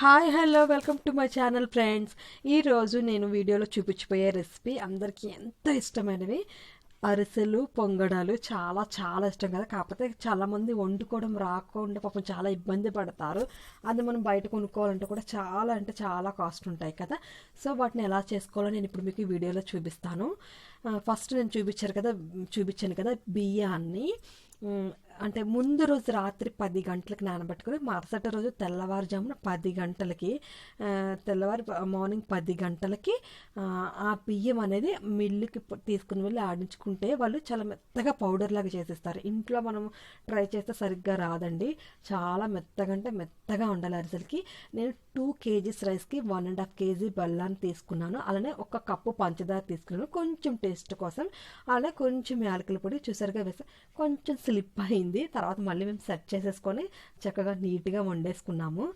Hi hello welcome to my channel friends. ఈరోజు నేను వీడియోలో చూపించిపోయే రెసిపీ అందరికీ ఎంత ఇష్టమైనవి? అరిసెలు పొంగడాలు చాలా చాలా ఇష్టం కదా. కాకపోతే చాలామంది వండుకోవడం రాకుండా పాపం చాలా ఇబ్బంది పడతారు. అది మనం బయట కొనుక్కోవాలంటే కూడా చాలా అంటే చాలా కాస్ట్ ఉంటాయి కదా. సో వాటిని ఎలా చేసుకోవాలో నేను ఇప్పుడు మీకు ఈ వీడియోలో చూపిస్తాను. ఫస్ట్ నేను చూపించారు కదా చూపించాను కదా బియ్యాన్ని. అంటే ముందు రోజు రాత్రి పది గంటలకు నానబెట్టుకుని మరుసటి రోజు తెల్లవారుజామున పది గంటలకి తెల్లవారు తెల్లవారి మార్నింగ్ పది గంటలకి ఆ, బియ్యం అనేది మిల్లుకి తీసుకుని వెళ్ళి ఆడించుకుంటే వాళ్ళు చాలా మెత్తగా పౌడర్ లాగా చేసేస్తారు. ఇంట్లో మనం ట్రై చేస్తే సరిగ్గా రాదండి. చాలా మెత్తగా అంటే మెత్తగా ఉండాలి అరిసెలకి. నేను టూ కేజీస్ రైస్కి వన్ అండ్ హాఫ్ కేజీ బెల్లాన్ని తీసుకున్నాను. అలానే ఒక కప్పు పంచదార తీసుకున్నాను. కొంచెం టేస్ట్ కోసం. అలానే కొంచెం యాలకుల పొడి చూసారుగా వేసా కొంచెం స్లిప్ అయింది. తర్వాత మళ్ళీ మేము సెట్ చేసేసుకొని చక్కగా నీట్గా వండేసుకున్నాము.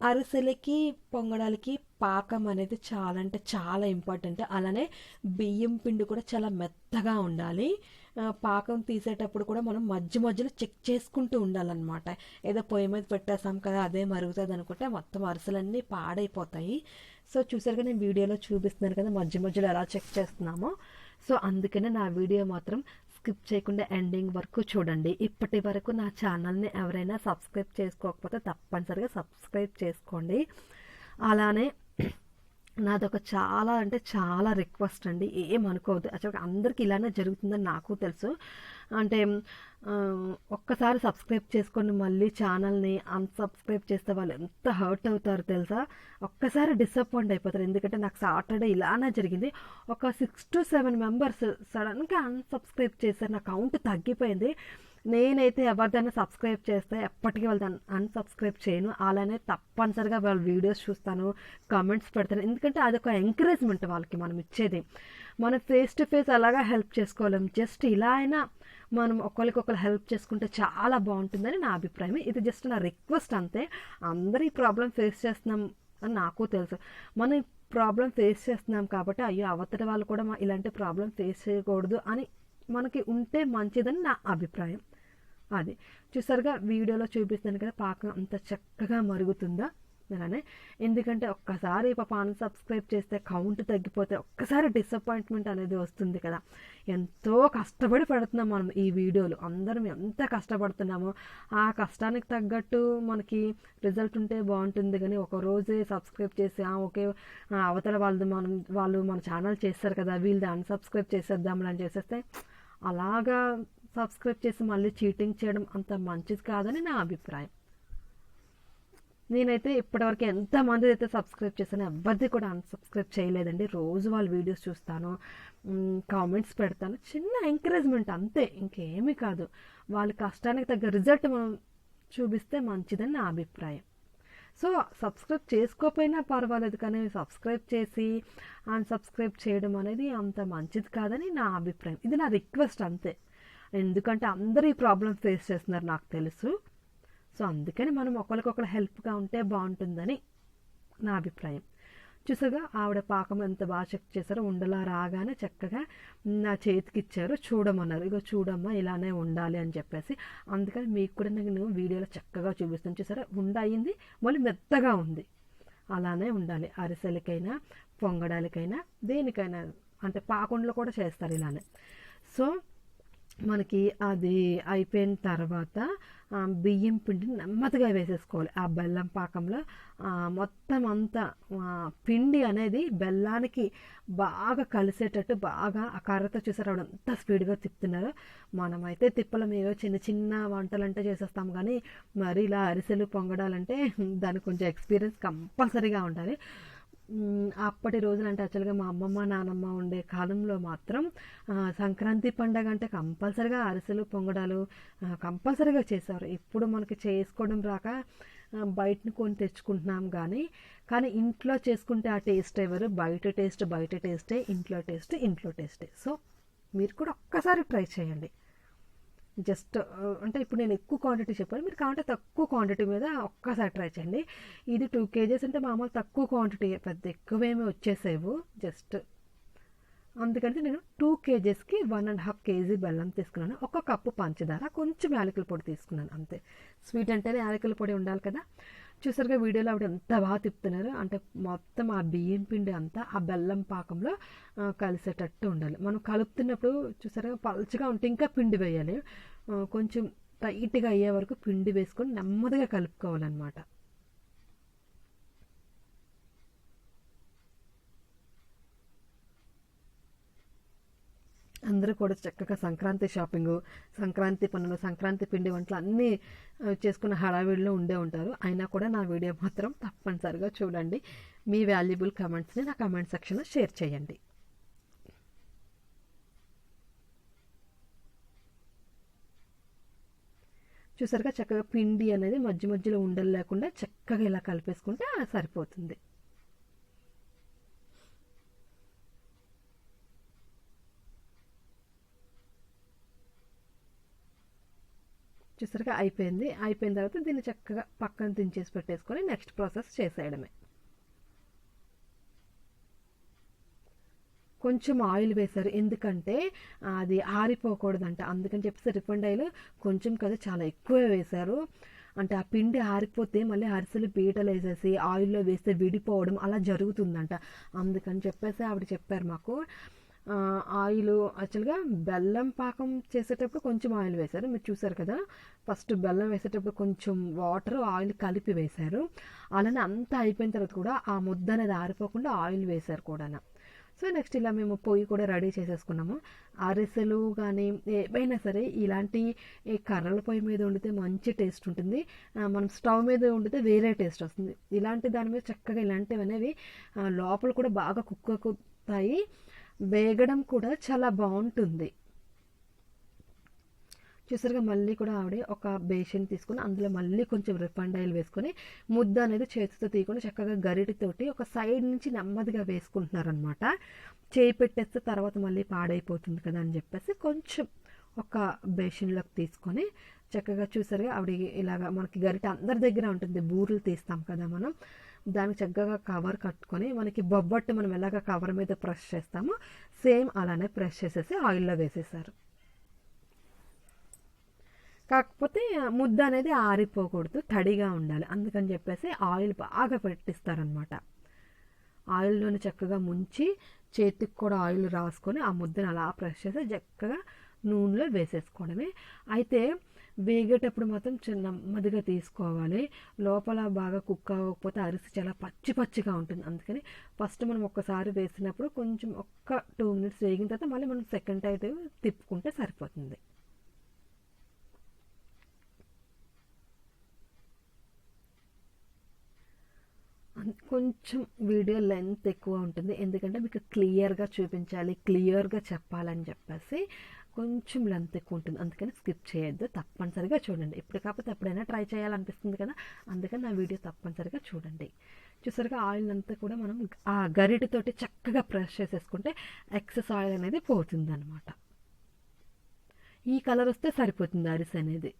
అరిసెలకి పొంగడాలకి పాకం అనేది చాలా అంటే చాలా ఇంపార్టెంట్. అలానే బియ్యం పిండి కూడా చాలా మెత్తగా ఉండాలి. పాకం తీసేటప్పుడు కూడా మనం మధ్య మధ్యలో చెక్ చేసుకుంటూ ఉండాలన్నమాట. ఏదో పొయ్యి మీద పెట్టేసాం కదా అదే మరుగుతుంది అనుకుంటే మొత్తం అరిసెలన్నీ పాడైపోతాయి. సో చూసారుగా నేను వీడియోలో చూపిస్తున్నాను కదా మధ్య మధ్యలో ఎలా చెక్ చేస్తున్నామో. సో అందుకనే నా వీడియో మాత్రం స్కిప్ చేయకుండా ఎండింగ్ వరకు చూడండి. ఇప్పటి వరకు నా ఛానల్ని ఎవరైనా సబ్స్క్రైబ్ చేసుకోకపోతే తప్పనిసరిగా సబ్స్క్రైబ్ చేసుకోండి. అలానే నాదొక చాలా అంటే చాలా రిక్వెస్ట్ అండి. ఏం అనుకోవద్దు. అసలు అందరికీ ఇలానే జరుగుతుందని నాకు తెలుసు. అంటే ఒక్కసారి సబ్స్క్రైబ్ చేసుకొని మళ్ళీ ఛానల్ని అన్సబ్స్క్రైబ్ చేస్తే వాళ్ళు ఎంత హర్ట్ అవుతారో తెలుసా? ఒక్కసారి డిసప్పాయింట్ అయిపోతారు. ఎందుకంటే నాకు సాటర్డే ఇలానే జరిగింది. ఒక సిక్స్ టు సెవెన్ మెంబర్స్ సడన్గా అన్సబ్స్క్రైబ్ చేశారు. నా కౌంట్ తగ్గిపోయింది. నేనైతే ఎవరిదైనా సబ్స్క్రైబ్ చేస్తే ఎప్పటికీ వాళ్ళని అన్సబ్స్క్రైబ్ చేయను. అలానే తప్పనిసరిగా వాళ్ళ వీడియోస్ చూస్తాను కామెంట్స్ పెడతాను. ఎందుకంటే అదొక ఎంకరేజ్మెంట్ వాళ్ళకి మనం ఇచ్చేది. మనం ఫేస్ టు ఫేస్ అలాగా హెల్ప్ చేసుకోలేం. జస్ట్ ఇలా అయినా మనం ఒకరికొకరు హెల్ప్ చేసుకుంటే చాలా బాగుంటుందని నా అభిప్రాయం ఇది జస్ట్ నా రిక్వెస్ట్ అంతే. అందరూ ఈ ప్రాబ్లం ఫేస్ చేస్తున్నాం అని నాకు తెలుసు. మనం ఈ ప్రాబ్లం ఫేస్ చేస్తున్నాం కాబట్టి అయ్యో అవతల వాళ్ళు కూడా మా ఇలాంటి ప్రాబ్లం ఫేస్ చేయకూడదు అని మనకి ఉంటే మంచిదని నా అభిప్రాయం. అది. చూసారుగా వీడియోలో చూపిస్తాను కదా పాకం అంత చక్కగా మరుగుతుందా? అలానే. ఎందుకంటే ఒక్కసారి పాప సబ్స్క్రైబ్ చేస్తే కౌంట్ తగ్గిపోతే ఒక్కసారి డిసప్పాయింట్మెంట్ అనేది వస్తుంది కదా. ఎంతో కష్టపడి పడుతున్నాం మనం ఈ వీడియోలు. అందరం ఎంత కష్టపడుతున్నామో ఆ కష్టానికి తగ్గట్టు మనకి రిజల్ట్ ఉంటే బాగుంటుంది. కానీ ఒక రోజే సబ్స్క్రైబ్ చేసి "ఆ, ఓకే అవతల వాళ్ళది మనం వాళ్ళు మన ఛానల్ చేస్తారు కదా వీళ్ళది అన్సబ్స్క్రైబ్ చేసేద్దాం అని చేసేస్తే అలాగా సబ్స్క్రైబ్ చేసి మళ్ళీ చీటింగ్ చేయడం అంత మంచిది కాదని నా అభిప్రాయం. నేనైతే ఇప్పటివరకు ఎంతమంది అయితే సబ్స్క్రైబ్ చేశానో ఎవరిది కూడా అన్సబ్స్క్రైబ్ చేయలేదండి. రోజు వాళ్ళ వీడియోస్ చూస్తాను కామెంట్స్ పెడతాను. చిన్న ఎంకరేజ్మెంట్ అంతే ఇంకేమీ కాదు. వాళ్ళ కష్టానికి తగ్గ రిజల్ట్ మనం చూపిస్తే మంచిదని నా అభిప్రాయం. సో సబ్స్క్రైబ్ చేసుకోకపోయినా పర్వాలేదు కానీ సబ్స్క్రైబ్ చేసి అన్సబ్స్క్రైబ్ చేయడం అనేది అంత మంచిది కాదని నా అభిప్రాయం. ఇది నా రిక్వెస్ట్ అంతే. ఎందుకంటే అందరూ ఈ ప్రాబ్లం ఫేస్ చేస్తున్నారు నాకు తెలుసు. సో అందుకని మనం ఒకరికొకరు హెల్ప్గా ఉంటే బాగుంటుందని నా అభిప్రాయం. చూసాగా ఆవిడ పాకం ఎంత బాగా చెక్ చేశారో ఉండలా రాగానే చక్కగా నా చేతికి ఇచ్చారు. చూడమన్నారు. ఇగో చూడమ్మా ఇలానే ఉండాలి అని చెప్పేసి. అందుకని మీకు కూడా నేను వీడియోలో చక్కగా చూపిస్తాను. చూసారా? ఉండ అయింది మళ్ళీ మెత్తగా ఉంది. అలానే ఉండాలి. అరిసెలకైనా పొంగడాలకైనా దేనికైనా అంటే పాకుండలు కూడా చేస్తారు ఇలానే. సో మనకి అది అయిపోయిన తర్వాత బియ్యం పిండిని నెమ్మదిగా వేసేసుకోవాలి. ఆ బెల్లం పాకంలో మొత్తం అంతా పిండి అనేది బెల్లానికి బాగా కలిసేటట్టు బాగా ఆ కర్రతో చూసారు. ఆవిడ ఎంత స్పీడ్గా తిప్పుతున్నారు. మనమైతే తిప్పలం ఏవో చిన్న చిన్న వంటలు అంటే చేసేస్తాం. కానీ మరి ఇలా అరిసెలు పొంగడాలంటే దానికి కొంచెం ఎక్స్పీరియన్స్ కంపల్సరీగా ఉండాలి. అప్పటి రోజులు అంటే యాక్చువల్గా మా అమ్మమ్మ నానమ్మ ఉండే కాలంలో మాత్రం సంక్రాంతి పండగ అంటే కంపల్సరిగా అరిసెలు పొంగడాలు కంపల్సరిగా చేసేవారు. ఇప్పుడు మనకి చేసుకోవడం రాక బయటను కొని తెచ్చుకుంటున్నాం కానీ కానీ ఇంట్లో చేసుకుంటే ఆ టేస్ట్ ఎవరు? బయట టేస్ట్ బయట టేస్టే ఇంట్లో టేస్ట్ ఇంట్లో టేస్టే సో మీరు కూడా ఒక్కసారి ట్రై చేయండి. జస్ట్ అంటే ఇప్పుడు నేను ఎక్కువ క్వాంటిటీ చెప్పాను. మీరు కావాలంటే తక్కువ క్వాంటిటీ మీద ఒక్కసారి ట్రై చేయండి. ఇది టూ కేజెస్ అంటే మామూలు తక్కువ క్వాంటిటీ పెద్ద ఎక్కువేమీ వచ్చేసేవు. జస్ట్ అందుకని నేను టూ కేజెస్కి వన్ అండ్ హాఫ్ కేజీ బెల్లం తీసుకున్నాను. ఒక కప్పు పంచదార కొంచెం యాలకుల పొడి తీసుకున్నాను అంతే. స్వీట్ అంటేనే యాలకుల పొడి ఉండాలి కదా. చూసారుగా వీడియోలో ఆవిడ ఎంత బాగా తిప్పుతున్నారు? అంటే మొత్తం ఆ బియ్యం పిండి అంతా ఆ బెల్లం పాకంలో కలిసేటట్టు ఉండాలి. మనం కలుపుతున్నప్పుడు చూసారుగా పల్చగా ఉంటే ఇంకా పిండి వేయాలి. కొంచెం టైట్గా అయ్యే వరకు పిండి వేసుకొని నెమ్మదిగా కలుపుకోవాలన్నమాట. అందరూ కూడా చక్కగా సంక్రాంతి షాపింగ్ సంక్రాంతి పనులు సంక్రాంతి పిండి వంటలు అన్నీ చేసుకున్న హడావిడిలో ఉండే ఉంటారు. అయినా కూడా నా వీడియో మాత్రం తప్పనిసరిగా చూడండి. మీ వాల్యుబుల్ కమెంట్స్ని నా కమెంట్ సెక్షన్లో షేర్ చేయండి. చూసారుగా చక్కగా పిండి అనేది మధ్య మధ్యలో ఉండలు లేకుండా చక్కగా ఇలా కలిపేసుకుంటే సరిపోతుంది. వచ్చేసరికి అయిపోయింది. అయిపోయిన తర్వాత దీన్ని చక్కగా పక్కన దించేసి పెట్టేసుకొని నెక్స్ట్ ప్రాసెస్ చేసేయడమే. కొంచెం ఆయిల్ వేశారు. ఎందుకంటే అది ఆరిపోకూడదంట. అందుకని చెప్పేసి రిఫండ్ ఆయిల్ కొంచెం కదా చాలా ఎక్కువే వేశారు. అంటే ఆ పిండి ఆరిపోతే మళ్ళీ అరిసెలు పీటలు వేసేసి ఆయిల్లో వేస్తే విడిపోవడం అలా జరుగుతుందంట. అందుకని చెప్పేసి ఆవిడ చెప్పారు మాకు. ఆయిల్ యాక్చువల్గా బెల్లం పాకం చేసేటప్పుడు కొంచెం ఆయిల్ వేశారు. మీరు చూసారు కదా ఫస్ట్ బెల్లం వేసేటప్పుడు కొంచెం వాటర్ ఆయిల్ కలిపి వేశారు. అలానే అంతా అయిపోయిన తర్వాత కూడా ఆ ముద్ద అనేది ఆరిపోకుండా ఆయిల్ వేశారు కూడా సో నెక్స్ట్ ఇలా మేము పొయ్యి కూడా రెడీ చేసేసుకున్నాము. అరిసెలు కానీ ఏవైనా సరే ఇలాంటి ఈ కర్రల పొయ్యి మీద వండితే మంచి టేస్ట్ ఉంటుంది. మనం స్టవ్ మీద వండితే వేరే టేస్ట్ వస్తుంది. ఇలాంటి దాని మీద చక్కగా ఇలాంటివి అనేవి లోపల కూడా బాగా కుక్ అవుతాయి. వేగడం కూడా చాలా బాగుంటుంది. చూసారుగా మళ్ళీ కూడా ఆవిడ ఒక బేషన్ తీసుకుని అందులో మళ్ళీ కొంచెం రిఫండ్ ఆయిల్ వేసుకొని ముద్ద అనేది చేతితో తీయకుండా చక్కగా గరిటితోటి ఒక సైడ్ నుంచి నెమ్మదిగా వేసుకుంటున్నారనమాట చేయి పెట్టేస్తే తర్వాత మళ్ళీ పాడైపోతుంది కదా అని చెప్పేసి కొంచెం ఒక బేషన్లోకి తీసుకొని చక్కగా చూసారుగా ఆవిడ ఇలాగా మనకి గరిట అందరి దగ్గర ఉంటుంది బూరెలు తీస్తాం కదా మనం. దానికి చక్కగా కవర్ కట్టుకొని మనకి బొబ్బట్టు మనం ఎలాగ కవర్ మీద ప్రెస్ చేస్తామో సేమ్ అలానే ప్రెస్ చేసేసి ఆయిల్లో వేసేసారు. కాకపోతే ముద్ద అనేది ఆరిపోకూడదు తడిగా ఉండాలి. అందుకని చెప్పేసి ఆయిల్ బాగా పెట్టిస్తారనమాట ఆయిల్లోని చక్కగా ముంచి చేతికి కూడా ఆయిల్ రాసుకొని ఆ ముద్దను అలా ప్రెస్ చేసి చక్కగా నూనెలో వేసేసుకోవడమే. అయితే వేగేటప్పుడు మాత్రం చిన్న మదిగా తీసుకోవాలి. లోపల బాగా కుక్ అవ్వకపోతే అరిసి చాలా పచ్చి పచ్చిగా ఉంటుంది. అందుకని ఫస్ట్ మనం ఒక్కసారి వేసినప్పుడు కొంచెం ఒక్క టూ మినిట్స్ వేగిన తర్వాత మళ్ళీ మనం సెకండ్ అయితే తిప్పుకుంటే సరిపోతుంది. కొంచెం వీడియో లెంత్ ఎక్కువ ఉంటుంది. ఎందుకంటే మీకు క్లియర్గా చూపించాలి క్లియర్గా చెప్పాలని చెప్పేసి కొంచెం లెంత్ ఎక్కువ ఉంటుంది. అందుకని స్కిప్ చేయొద్దు. తప్పనిసరిగా చూడండి. ఇప్పుడు కాకపోతే ఎప్పుడైనా ట్రై చేయాలనిపిస్తుంది కదా? అందుకని నా వీడియో తప్పనిసరిగా చూడండి. చూసారుగా ఆయిల్ అంతా కూడా మనం ఆ గరిటెతోటి చక్కగా ప్రెష్ చేసేసుకుంటే ఎక్సెస్ ఆయిల్ అనేది పోతుంది అనమాట ఈ కలర్ వస్తే సరిపోతుంది అరిసి అనేది.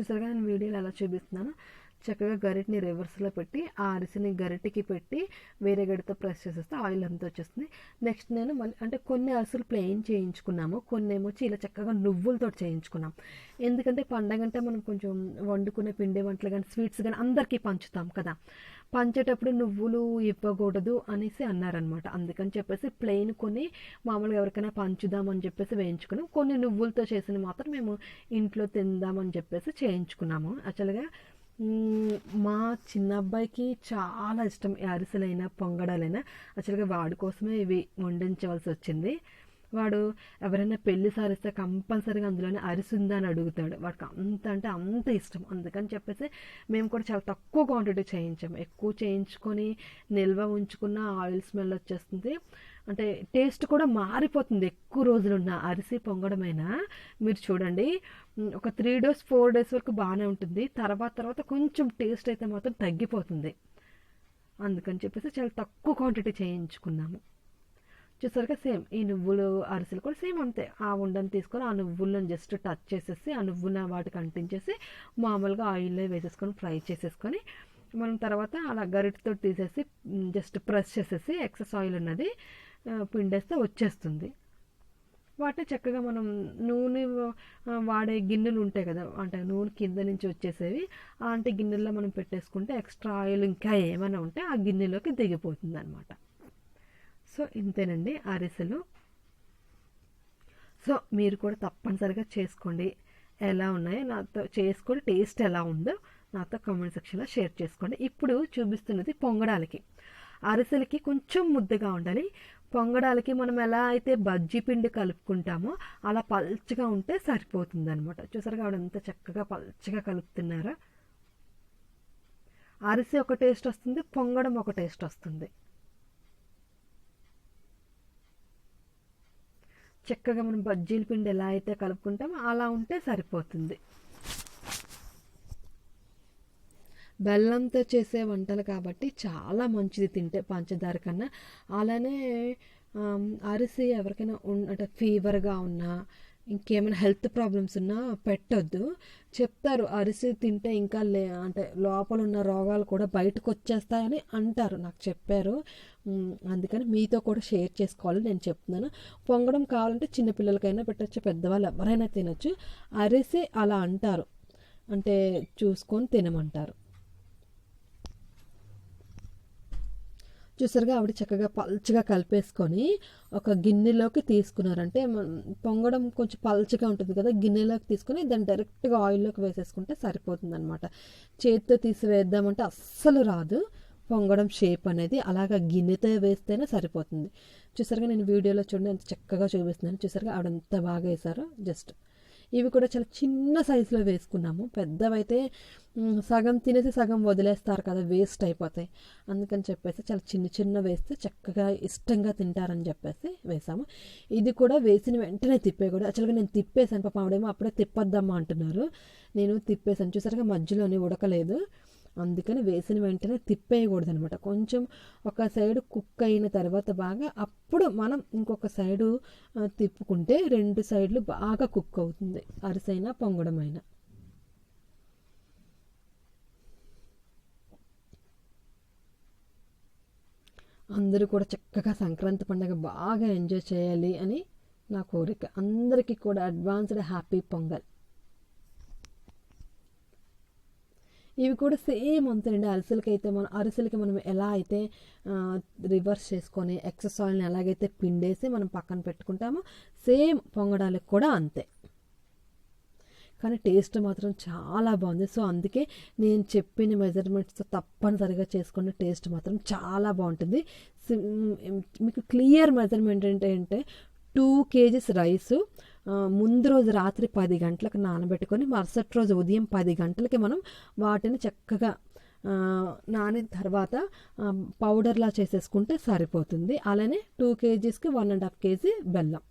చూసారుగా నేను వీడియోలో ఎలా చూపిస్తున్నాను. చక్కగా గరిటిని రివర్స్లో పెట్టి ఆ అరిసిని గరిటికి పెట్టి వేరే గడితో ప్రెస్ చేసేస్తే ఆయిల్ అంతా వచ్చేస్తుంది. నెక్స్ట్ నేను మళ్ళీ అంటే కొన్ని అరిసెలు ప్లెయిన్ చేయించుకున్నాము కొన్ని ఏమో ఇలా చక్కగా నువ్వులతో చేయించుకున్నాం. ఎందుకంటే పండగ అంటే మనం కొంచెం వండుకునే పిండి వంటలు కానీ స్వీట్స్ కానీ అందరికీ పంచుతాం కదా. పంచేటప్పుడు నువ్వులు ఇవ్వకూడదు అనేసి అన్నారనమాట అందుకని చెప్పేసి ప్లెయిన్ కొన్ని మామూలుగా ఎవరికైనా పంచుదామని చెప్పేసి వేయించుకున్నాం. కొన్ని నువ్వులతో చేసిన మాత్రం మేము ఇంట్లో తిందామని చెప్పేసి చేయించుకున్నాము. యాక్చువల్గా మా చిన్న అబ్బాయికి చాలా ఇష్టం ఈ అరిసెలైనా పొంగడాలైనా యాక్చువల్గా వాడి కోసమే ఇవి వండించవలసి వచ్చింది. వాడు ఎవరైనా పెళ్ళి సారిస్తే కంపల్సరీగా అందులోనే అరిసిందా అని అడుగుతాడు. వాడికి అంత అంటే అంత ఇష్టం. అందుకని చెప్పేసి మేము కూడా చాలా తక్కువ క్వాంటిటీ చేయించాము ఎక్కువ చేయించుకొని నిల్వ ఉంచుకున్న ఆయిల్ స్మెల్ వచ్చేస్తుంది. అంటే టేస్ట్ కూడా మారిపోతుంది. ఎక్కువ రోజులున్న అరిసి పొంగడమైనా మీరు చూడండి. ఒక త్రీ డేస్ ఫోర్ డేస్ వరకు బాగానే ఉంటుంది. తర్వాత తర్వాత కొంచెం టేస్ట్ అయితే మాత్రం తగ్గిపోతుంది. అందుకని చెప్పేసి చాలా తక్కువ క్వాంటిటీ చేయించుకున్నాము. చూసారుగా సేమ్ ఈ నువ్వులు అరిసెలు కూడా సేమ్ అంతే. ఆ ఉండని తీసుకొని ఆ నువ్వులను జస్ట్ టచ్ చేసేసి ఆ నువ్వున వాటికి అంటించేసి మామూలుగా ఆయిల్లో వేసేసుకొని ఫ్రై చేసేసుకొని మనం తర్వాత అలా గరిటతో తీసేసి జస్ట్ ప్రెస్ చేసేసి ఎక్సెస్ ఆయిల్ ఉన్నది పిండేస్తే వచ్చేస్తుంది. వాటిని చక్కగా మనం నూనె వాడే గిన్నెలు ఉంటాయి కదా అంటే నూనె కింద నుంచి వచ్చేసేవి అలాంటి గిన్నెల్లో మనం పెట్టేసుకుంటే ఎక్స్ట్రా ఆయిల్ ఇంకా ఏమైనా ఉంటే ఆ గిన్నెలోకి దిగిపోతుంది అనమాట సో ఇంతేనండి అరిసెలు సో మీరు కూడా తప్పనిసరిగా చేసుకోండి. ఎలా ఉన్నాయో నాతో చేసుకొని టేస్ట్ ఎలా ఉందో నాతో కామెంట్ సెక్షన్లో షేర్ చేసుకోండి. ఇప్పుడు చూపిస్తున్నది పొంగడాలకి. అరిసెలకి కొంచెం ముద్దగా ఉండాలి. పొంగడాలకి మనం ఎలా అయితే బజ్జీ పిండి కలుపుకుంటామో అలా పల్చగా ఉంటే సరిపోతుంది అనమాట చూసారుగా ఆవిడ ఎంత చక్కగా పల్చగా కలుపుతున్నారా. అరిసె ఒక టేస్ట్ వస్తుంది పొంగడం ఒక టేస్ట్ వస్తుంది. చక్కగా మనం బజ్జీల పిండి ఎలా అయితే కలుపుకుంటామో అలా ఉంటే సరిపోతుంది. బెల్లంతో చేసే వంటలు కాబట్టి చాలా మంచిది తింటే పంచదార కన్నా. అలానే అరిసి ఎవరికైనా ఉన్న అంటే ఫీవర్గా ఉన్నా ఇంకేమైనా హెల్త్ ప్రాబ్లమ్స్ ఉన్నా పెట్టొద్దు. చెప్తారు అరిసి తింటే ఇంకా లే అంటే లోపల ఉన్న రోగాలు కూడా బయటకు వచ్చేస్తాయని అంటారు నాకు చెప్పారు. అందుకని మీతో కూడా షేర్ చేసుకోవాలని నేను చెప్తున్నాను. పొంగడం కావాలంటే చిన్నపిల్లలకైనా పెట్టచ్చు పెద్దవాళ్ళు ఎవరైనా తినొచ్చు. అరిసి అలా అంటారు. అంటే చూసుకొని తినమంటారు. చూసారుగా? ఆవిడ చక్కగా పల్చగా కలిపేసుకొని ఒక గిన్నెలోకి తీసుకున్నారంటే పొంగడం కొంచెం పల్చగా ఉంటుంది కదా గిన్నెలోకి తీసుకొని దాన్ని డైరెక్ట్గా ఆయిల్లోకి వేసేసుకుంటే సరిపోతుంది అనమాట చేతితో తీసి వేద్దామంటే అస్సలు రాదు. పొంగడం షేప్ అనేది అలాగా గిన్నెతో వేస్తేనే సరిపోతుంది. చూసారుగా నేను వీడియోలో చూడండి ఎంత చక్కగా చూపిస్తున్నాను. చూసారుగా ఆవిడ ఎంత బాగా వేశారో జస్ట్ ఇవి కూడా చాలా చిన్న సైజులో వేసుకున్నాము. పెద్దవైతే సగం తినేసి సగం వదిలేస్తారు కదా వేస్ట్ అయిపోతాయి. అందుకని చెప్పేసి చాలా చిన్న చిన్న వేస్తే చక్కగా ఇష్టంగా తింటారని చెప్పేసి వేసాము. ఇది కూడా వేసిన వెంటనే తిప్పేయకూడదు యాక్చువల్గా నేను తిప్పేసాను పాపం ఆవిడేమో అప్పుడే తిప్పొద్దమ్మా అంటున్నారు. నేను తిప్పేసాను చూసారుగా మధ్యలోనే ఉడకలేదు. అందుకని వేసిన వెంటనే తిప్పేయకూడదు అనమాట కొంచెం ఒక సైడు కుక్ అయిన తర్వాత బాగా అప్పుడు మనం ఇంకొక సైడు తిప్పుకుంటే రెండు సైడ్లు బాగా కుక్ అవుతుంది. అరిసైనా పొంగడమైనా. అందరూ కూడా చక్కగా సంక్రాంతి పండుగ బాగా ఎంజాయ్ చేయాలి అని నా కోరిక. అందరికీ కూడా అడ్వాన్స్డ్ హ్యాపీ పొంగల్. ఇవి కూడా సేమ్ అంతేనండి అరిసెలకి అయితే మనం అరిసెలకి మనం ఎలా అయితే రివర్స్ చేసుకొని ఎక్సెస్ ఆయిల్ని ఎలాగైతే పిండేసి మనం పక్కన పెట్టుకుంటామో సేమ్ పొంగడానికి కూడా అంతే. కానీ టేస్ట్ మాత్రం చాలా బాగుంది. సో అందుకే నేను చెప్పిన మెజర్మెంట్స్తో తప్పనిసరిగా చేసుకున్న టేస్ట్ మాత్రం చాలా బాగుంటుంది. సి- మీకు క్లియర్ మెజర్మెంట్ ఏంటంటే టూ కేజీస్ రైసు ముందు రోజు రాత్రి పది గంటలకు నానబెట్టుకొని మరుసటి రోజు ఉదయం పది గంటలకి మనం వాటిని చక్కగా నానిన తర్వాత పౌడర్లా చేసేసుకుంటే సరిపోతుంది. అలానే టూ కేజీస్కి వన్ అండ్ హాఫ్ కేజీ బెల్లం.